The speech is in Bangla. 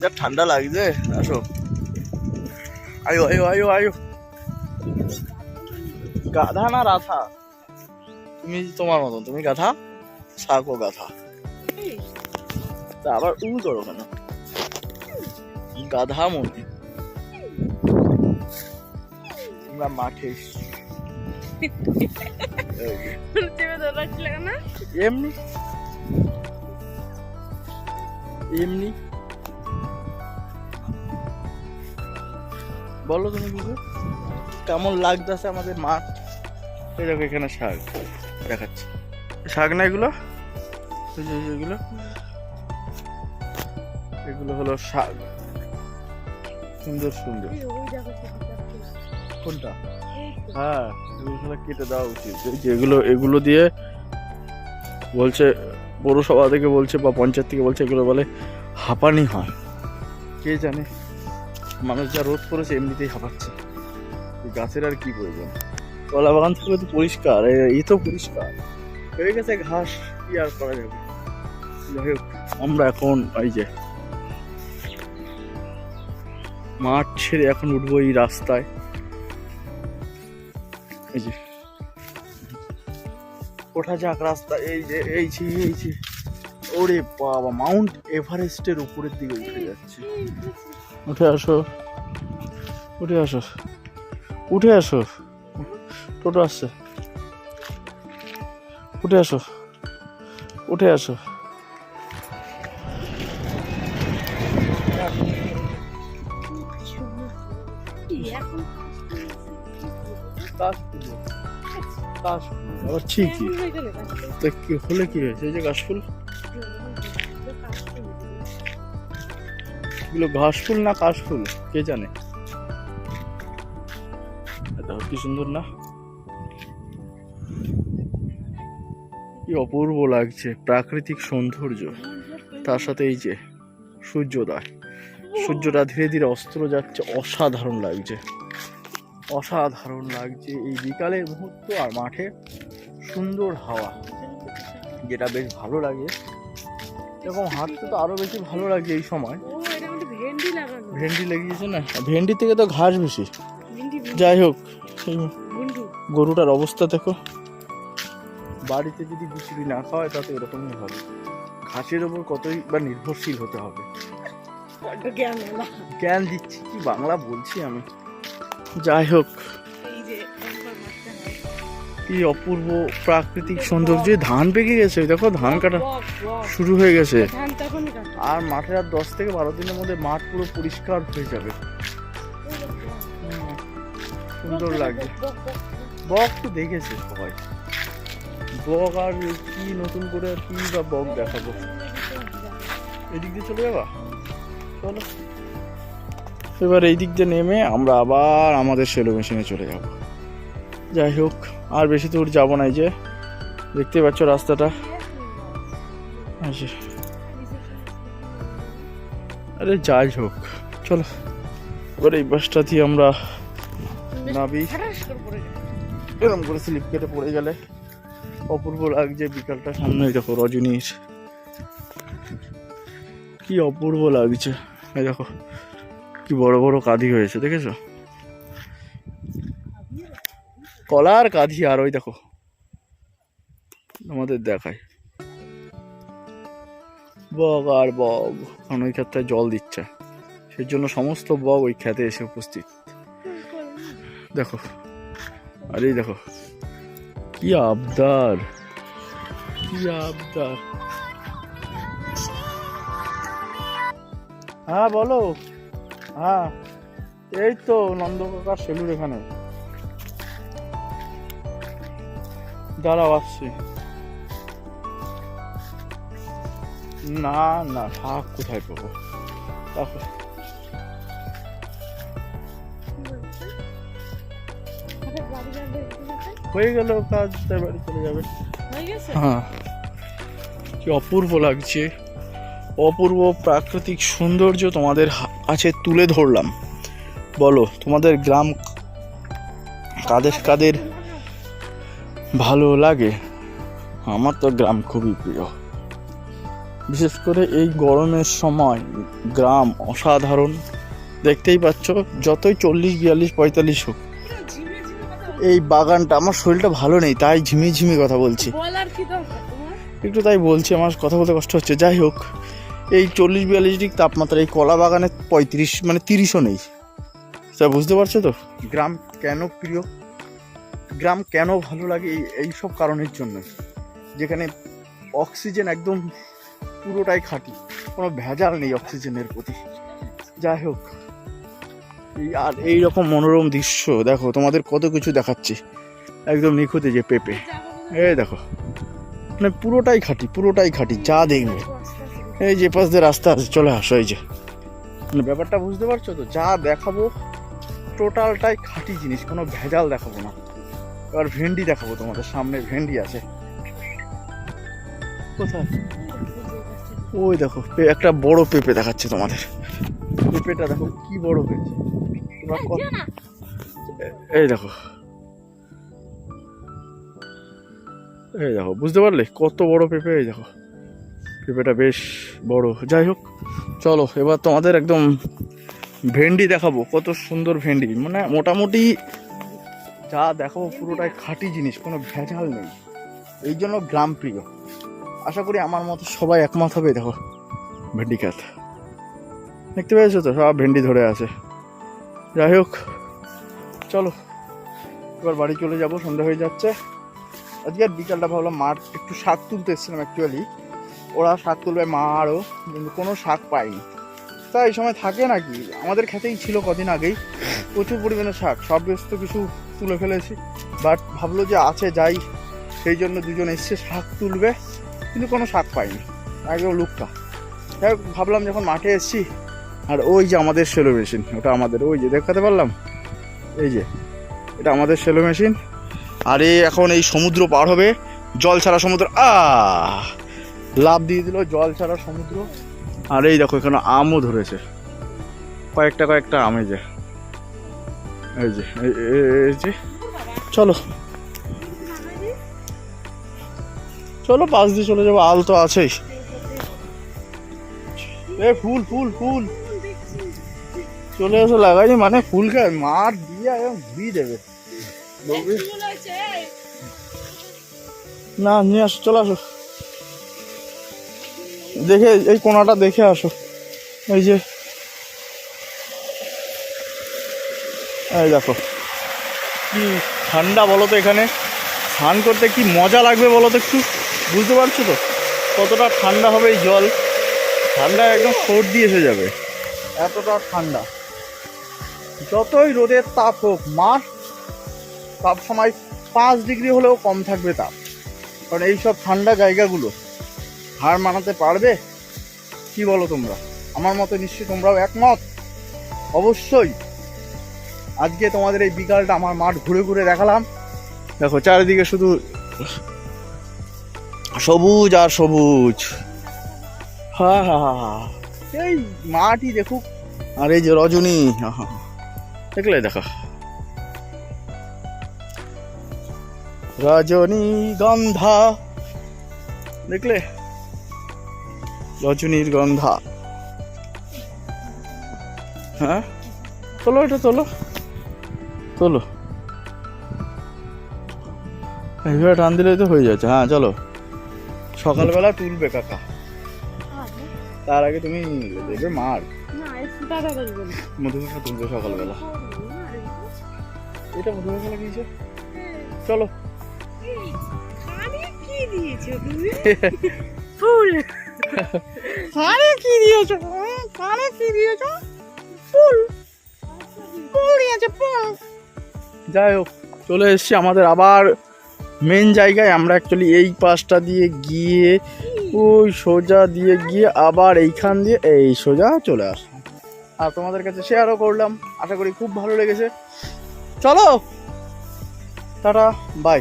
যা ঠান্ডা লাগছে আসো। আয়ো আয়ো আয়ো আয়ো। গাধা না রাধা? তুমি তোমার মতন তুমি গাধা? শাকও গাধা। তা আবার উ করো কেন? গাধা মুরগি। আমরা মাঠে এমনি। এমনি। বলো তুমি কিছু কেমন লাগতেছে আমাদের মাঠ এই দেখো এখানে শাক দেখাচ্ছি। শাক না এগুলো? এগুলো। এগুলো হলো শাক। সুন্দর সুন্দর। কোনটা? হ্যাঁ এগুলো কেটে দেওয়া উচিত। এই যে এগুলো এগুলো দিয়ে বলছে পৌরসভা থেকে বলছে বা পঞ্চায়েত থেকে বলছে এগুলো বলে হাঁপানি হয়। কে জানে? মানুষ যা রোদ করেছে, এমনিতেই হাঁপাচ্ছে। গাছের আর কি প্রয়োজন? কলা বাগান থেকে তো পরিষ্কার এই তো পরিষ্কার। হয়ে গেছে ঘাস, কি আর করা যাবে? যাই আমরা এখন এই যে মাঠ ছেড়ে এখন উঠবো এই রাস্তায়। এই যে। ওঠা যাক রাস্তা এই যে এই যে এই যে। ওরে বাবা মাউন্ট এভারেস্টের উপরের দিকে উঠে যাচ্ছে। উঠে আসো। উঠে আসো। উঠে আসো। টোটো আসছে। উঠে আসো। উঠে আসো। আবার ঠিকই। তা কি হলে কি হয়েছে? এই যে কাশফুল? ঘাস ফুল না কাশ ফুল কে জানে? কি সুন্দর না? কি অপূর্ব লাগছে, প্রাকৃতিক সৌন্দর্য। তার সাথে এই যে, সূর্যোদয়। সূর্যটা ধীরে ধীরে অস্ত্র যাচ্ছে, অসাধারণ লাগছে। অসাধারণ লাগছে এই বিকালের মুহূর্ত আর মাঠে সুন্দর হাওয়া। যেটা বেশ ভালো লাগে। এরকম হাঁটতে তো আরও বেশি ভালো লাগে এই সময়। ভেন্ডি লাগানো ভেন্ডি লাগিয়েছে না? ভেন্ডি থেকে তো ঘাস বেশি। যাই হোক গরুটার অবস্থা দেখো। বাড়িতে যদি বিচুরি না খাওয়ায় তাতে এরকমই হবে। ঘাসের ওপর কতই বা নির্ভরশীল হতে হবে। জ্ঞান দিচ্ছি কি বাংলা বলছি আমি? যাই হোক কি অপূর্ব প্রাকৃতিক সৌন্দর্য ধান পেকে গেছে। দেখো ধান কাটা। শুরু হয়ে গেছে। আর মাঠের আর দশ থেকে বারো দিনের মধ্যে মাঠ পুরো পরিষ্কার হয়ে যাবে। সুন্দর লাগছে। বক, তো দেখেছে সবাই। বক আর কি নতুন করে কি বা বক দেখাবো? এদিক দিয়ে চলে যাবা? চলো। এবার এই দিক দিয়ে নেমে আমরা আবার আমাদের সেলো মেশিনে চলে যাব। যাই হোক, আর বেশি দূর যাব না এই যে। দেখতে পাচ্ছ রাস্তাটা। আরে যাই হোক, চলো। এবার এই বাসটা দিয়ে আমরা নাবি খাটাস করে স্লিপ কেটে পড়ে গেলে অপূর্ব লাগছে বিকালটা সামনে। দেখো রজনীর কি অপূর্ব লাগছে। দেখো, কি বড় বড় কাঁধি হয়েছে, দেখেছ? কলার কাঁধি আর ওই দেখো। আমাদের দেখায় বগ আর বগ, কারণ ওই ক্ষেত্রে জল দিচ্ছে। সেই জন্য সমস্ত বগ ওই খেতে এসে উপস্থিত। দেখো, আর এই দেখো, কি আবদার কি আবদার। হ্যাঁ বলো। হ্যাঁ এই তো নন্দ কাকার সেলুর এখানে। দাঁড়াও আসছি। না না থাক কোথায় পাবো? যাবে? হয়ে গেল কাজ তাই বাড়ি চলে যাবে। হ্যাঁ কি অপূর্ব লাগছে। অপূর্ব প্রাকৃতিক সৌন্দর্য তোমাদের কাছে তুলে ধরলাম। বলো তোমাদের গ্রাম কাদের কাদের ভালো লাগে। আমার তো গ্রাম খুবই প্রিয়। বিশেষ করে এই গরমের সময় গ্রাম অসাধারণ। দেখতেই পাচ্ছ যতই চল্লিশ বিয়াল্লিশ পঁয়তাল্লিশ হোক। এই বাগানটা আমার শরীরটা ভালো নেই তাই ঝিমিয়ে ঝিমিয়ে কথা বলছি। একটু তাই বলছি আমার কথা বলতে কষ্ট হচ্ছে। যাই হোক এই চল্লিশ বিয়াল্লিশ ডিগ্রি তাপমাত্রা এই কলা বাগানে পঁয়ত্রিশ মানে তিরিশও নেই। তা বুঝতে পারছ তো? গ্রাম কেন প্রিয়? গ্রাম কেন ভালো লাগে এই সব কারণের জন্য? যেখানে অক্সিজেন একদম পুরোটাই খাঁটি, কোনো ভেজাল নেই অক্সিজেনের প্রতি। যাই হোক আর এই রকম মনোরম দৃশ্য, দেখো, তোমাদের কত কিছু দেখাচ্ছি। একদম নিখুঁতে যে পেঁপে। এই দেখো মানে পুরোটাই খাঁটি পুরোটাই খাঁটি, যা দেখবে। এই যে পাশ দিয়ে রাস্তা আছে, চলে আসো, এই যে। মানে ব্যাপারটা বুঝতে পারছ তো? যা দেখাবো, টোটালটাই খাঁটি জিনিস, কোনো ভেজাল দেখাবো না। এবার ভেন্ডি দেখাবো তোমাদের সামনে ভেন্ডি আছে। কোথায়? ওই দেখো একটা বড় পেঁপে দেখাচ্ছে তোমাদের। পেঁপেটা দেখো কি বড় হয়েছে। এই দেখো। এই দেখো বুঝতে পারলে? কত বড় পেঁপে এই দেখো। পেঁপেটা বেশ বড়। যাই হোক চলো এবার তোমাদের একদম ভেন্ডি দেখাবো। কত সুন্দর ভেন্ডি। মানে মোটামুটি যা দেখো, পুরোটাই খাঁটি জিনিস, কোনো ভেজাল নেই। এই জন্য গ্রাম প্রিয় আশা করি আমার মতো সবাই একমত হবে, দেখো ভেন্ডি খাত দেখতে পেয়েছ তো, সব ভেন্ডি ধরে আছে। যাই হোক, চলো, এবার বাড়ি চলে যাব, সন্ধ্যা হয়ে যাচ্ছে। আজকে আর বিকালটা ভাবলাম মাঠ একটু শাক তুলতে এসেছিলাম অ্যাকচুয়ালি ওরা শাক তুলবে, মা আরও, কিন্তু কোনো শাক পাইনি। তা এই সময় থাকে নাকি? আমাদের খেতেই ছিল কদিন আগেই। প্রচুর পরিমাণে শাক, সব ব্যস্ত কিছু তুলে ফেলেছি। বাট ভাবলো যে আছে, যাই। সেই জন্য দুজন এসছে, শাক তুলবে। কিন্তু কোনো শাক পাইনি। একদম লুকটা। যাই ভাবলাম যখন মাঠে এসছি, আর ওই যে আমাদের সেলো মেশিন, ওটা আমাদের, ওই যে দেখাতে পারলাম? এই যে, এটা আমাদের সেলো মেশিন। আর, এখন এই সমুদ্র পার হবে। জল ছাড়া সমুদ্র আ লাভ দিয়ে দিল, জল ছাড়া সমুদ্র। আর এই দেখো, এখানে আমও ধরেছে। কয়েকটা কয়েকটা আম যে। এই যে, এই- যে। চলো। চলো, পাশ দিয়ে চলে যাব। আল তো আছেই। এ, ফুল ফুল ফুল। চলে এসে লাগাইনি মানে ফুল খায় মার দিয়ে একদম ঘুরিয়ে দেবে। না, নিয়ে আসো, চলে আসো। দেখে, এই কোনাটা দেখে আসো। এই যে। এই দেখো। কি ঠান্ডা বলো তো এখানে। স্নান করতে কি মজা লাগবে বলো তো একটু? বুঝতে পারছ তো? কতটা ঠান্ডা হবে এই জল। ঠান্ডা একদম সর্দি এসে যাবে। এতটা ঠান্ডা। যতই রোদের তাপ হোক মাস সব সময় পাঁচ ডিগ্রি হলেও কম থাকবে তাপ। কারণ এইসব ঠান্ডা জায়গাগুলো হার মানাতে পারবে? কি বলো তোমরা? আমার মতো নিশ্চয়ই তোমরাও একমত। অবশ্যই। আজকে তোমাদের এই বিকালটা আমার মাঠ ঘুরে ঘুরে দেখালাম। দেখো, চারিদিকে শুধু সবুজ আর সবুজ। হা হা হা হা। এই মাঠই দেখুক আর এই যে রজনী। দেখলে, দেখো। রজনী গন্ধা। দেখলে? রজনীর গন্ধা। হ্যাঁ? তোলো এটা, তোলো। তোলো এইভাবে টান দিলেই তো হয়ে যাচ্ছে। হ্যাঁ চলো। সকালবেলা তুলবে কাকা। তার আগে তুমি দেবে মার। মধুকাকা তুলবে সকালবেলা। এটা লাগিয়েছে। চলো। কি দিয়েছ তুমি? ফুল। কানে কি দিয়েছ? কানে কি দিয়েছ? ফুল। ফুল দিয়েছে ফুল। যাই হোক, চলে এসছি আমাদের আবার মেন জায়গায়। আমরা অ্যাকচুয়ালি এই পাশটা দিয়ে গিয়ে, ওই সোজা দিয়ে গিয়ে আবার এইখান দিয়ে এই সোজা চলে আসলাম। আর তোমাদের কাছে শেয়ারও করলাম। আশা করি খুব ভালো লেগেছে। চলো! Tata bye